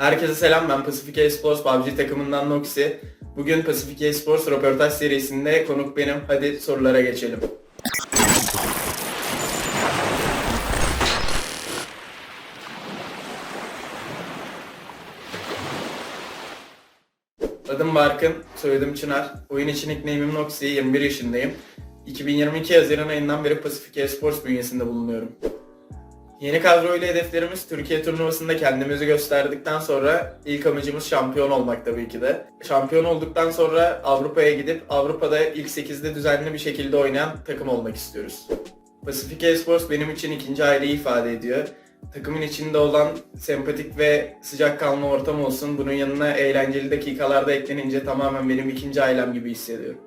Herkese selam ben Pacific Esports PUBG takımından Noxy. Bugün Pacific Esports röportaj serisinde konuk benim. Hadi sorulara geçelim. Adım Barkın, soyadım Çınar. Oyun için nickname'im Noxy, 21 yaşındayım. 2022 Haziran ayından beri Pacific Esports bünyesinde bulunuyorum. Yeni kadro ile hedeflerimiz Türkiye turnuvasında kendimizi gösterdikten sonra ilk amacımız şampiyon olmak tabii ki de. Şampiyon olduktan sonra Avrupa'ya gidip Avrupa'da ilk 8'de düzenli bir şekilde oynayan takım olmak istiyoruz. Pacific Esports benim için ikinci aileyi ifade ediyor. Takımın içinde olan sempatik ve sıcakkanlı ortam olsun. Bunun yanına eğlenceli dakikalarda eklenince tamamen benim ikinci ailem gibi hissediyorum.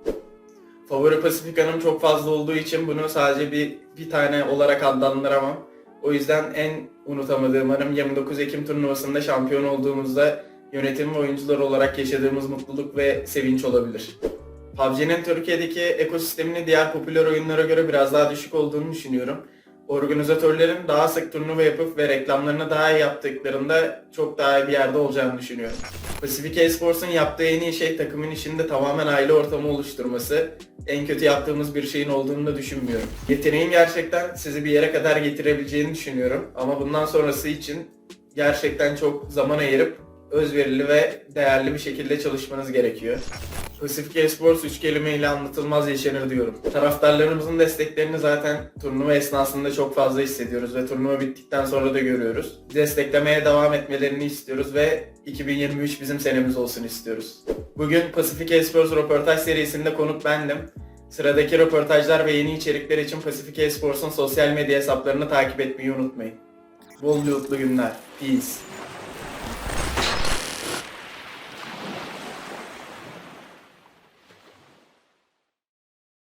Favori Pasifika'nın çok fazla olduğu için bunu sadece bir, bir tane olarak adlandıramam. O yüzden en unutamadığım anım 29 Ekim turnuvasında şampiyon olduğumuzda yönetim ve oyuncular olarak yaşadığımız mutluluk ve sevinç olabilir. PUBG'nin Türkiye'deki ekosistemini diğer popüler oyunlara göre biraz daha düşük olduğunu düşünüyorum. Organizatörlerin daha sık turnuva yapıp ve reklamlarını daha iyi yaptıklarında çok daha iyi bir yerde olacağını düşünüyorum. Pacific Esports'un yaptığı en iyi şey takımın içinde tamamen aile ortamı oluşturması. En kötü yaptığımız bir şeyin olduğunu da düşünmüyorum. Yeteneğin gerçekten sizi bir yere kadar getirebileceğini düşünüyorum. Ama bundan sonrası için gerçekten çok zaman ayırıp özverili ve değerli bir şekilde çalışmanız gerekiyor. Pacific Esports üç kelimeyle anlatılmaz yaşanır diyorum. Taraftarlarımızın desteklerini zaten turnuva esnasında çok fazla hissediyoruz ve turnuva bittikten sonra da görüyoruz. Desteklemeye devam etmelerini istiyoruz ve 2023 bizim senemiz olsun istiyoruz. Bugün Pacific Esports röportaj serisinde konuk bendim. Sıradaki röportajlar ve yeni içerikler için Pacific Esports'un sosyal medya hesaplarını takip etmeyi unutmayın. Bol mutlu günler. Peace.